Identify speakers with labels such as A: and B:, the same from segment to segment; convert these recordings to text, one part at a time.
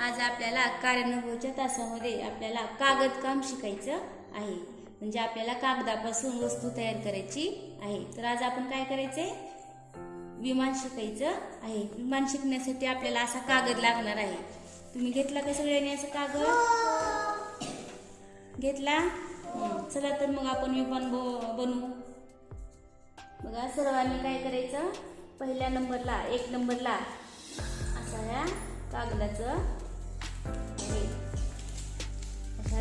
A: आज आपल्याला कार्यानुभवच्या तासामध्ये आपल्याला कागद काम शिकायचं आहे. म्हणजे आपल्याला कागदापासून वस्तू तयार करायची आहे. तर आज आपण काय करायचंय? विमान शिकायचं आहे. विमान शिकण्यासाठी आपल्याला असा कागद लागणार आहे. तुम्ही घेतला का सगळ्यांनी असं कागद? घेतला? चला तर मग आपण विमान ब- बनवू. बघा सर्वांनी काय करायचं? पहिल्या नंबरला एक नंबरला असा ह्या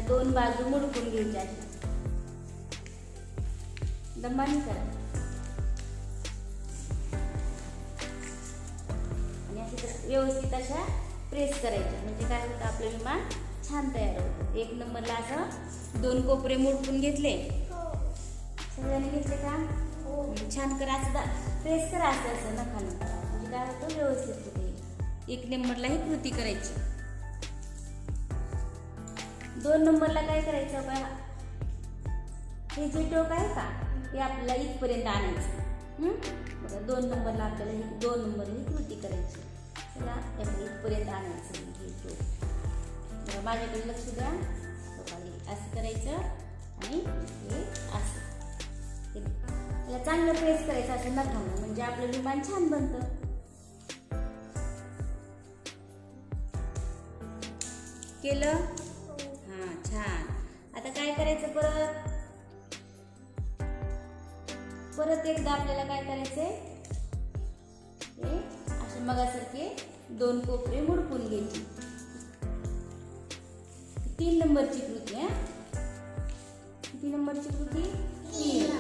A: दोन बाजू मुडकून घ्यायच्या. दमानी करा. आणि असे व्यवस्थित अशा प्रेस करायच्या. म्हणजे काय होतं आपलं विमान छान तयार होतं. एक नंबरला असं दोन कोपरे मुडकून घेतले. सगळ्यांनी घेतले का? हम्म, छान करा असं प्रेस करा असं असं नखानं म्हणजे काय होतं व्यवस्थित होते. एक नंबरला ही कृती करायची. दोन नंबरला काय करायचं बघा? हे जे टोक आहे का हे आपल्याला इथपर्यंत आणायचं. बघा दोन नंबरला आपल्याला ही दोन नंबरला ही कृती करायची. चला त्यामुळे इथपर्यंत आणायचं हे टोक. बघा माझ्याकडे लक्ष द्या. बघा हे असं करायचं आणि हे असं. त्याला चांगलं प्रेस करायचं असं नखानं म्हणजे आपलं विमान छान बनतं. केलं? करायचं परत? परत एकदा आपल्याला काय करायचंय? असे मगासारखे दोन कोपरे मुडकून घ्यायची. तीन नंबरची कृती आहे किती नंबरची कृती? तीन.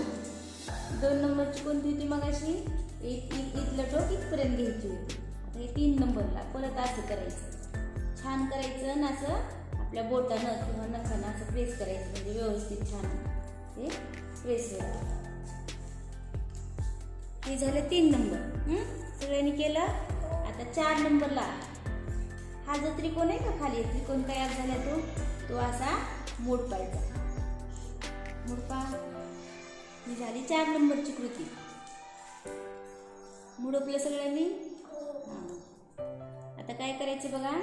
A: दोन नंबरची कोणती होती मगाशी? एक इ- इथलं टोक इथपर्यंत घ्यायची होती. आता हे तीन नंबरला परत असं करायचं. छान करायचं आणि असं? आपल्या बोटानं किंवा नखानं असं प्रेस करायचं म्हणजे व्यवस्थित छान. ते प्रेस होईल. हे झालं तीन नंबर सगळ्यांनी केलं? आता चार नंबरला हा जो त्रिकोण आहे का खाली त्रिकोण तयार झाला तो? तो असा मोडपायचा मोडपा ही झाली चार नंबरची कृती. मुडपलं सगळ्यांनी? आता काय करायचं बघा?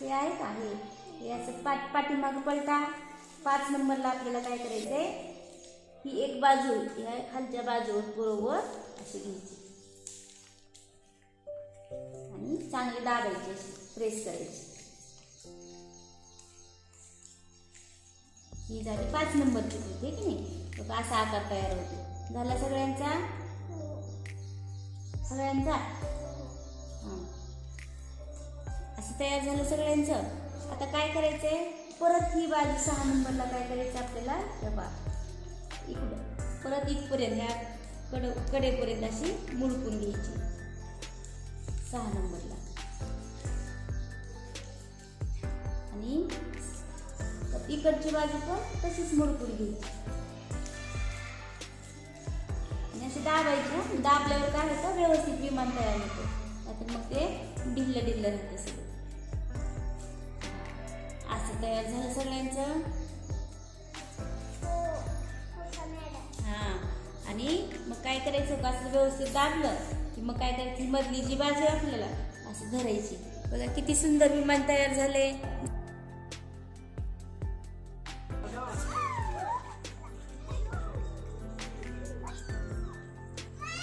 A: हे आहे का? हे. हे असं पाठ पाठीमागं पलटा. पाच नंबरला आपल्याला काय करायचंय? ही एक बाजू ह्या खालच्या बाजूवर बरोबर अशी घ्यायची. आणि चांगली दाबायची अशी प्रेस करायची. ही झाली पाच नंबरची ठीक आहे की नाही? बघा असा आकार तयार होतो. झाला सगळ्यांचा? सगळ्यांचा? हां. असं तयार झालं सगळ्यांचं? आता काय करायचंय? परत ही बाजू सहा नंबरला काय करायचं आपल्याला? रबा इकडं. परत इथपर्यंत ह्या कड कडेपर्यंत अशी मुडकून घ्यायची. सहा नंबरला. आणि इकडची बाजू पण तशीच मुडकून घ्यायची. आणि अशी दाबायची दाबल्यावर काय होतं? व्यवस्थित विमान तयार होतं. नाहीतर मग ते ढिल्लं ढिल्लं राहतं सगळं. तयार झालं सगळ्यांचं? हा. आणि मग काय करायचं? का असं व्यवस्थित दाबलं की मग काय करायचं मधली जी बाजू आपल्याला असं धरायची. बघा किती सुंदर विमान तयार झाले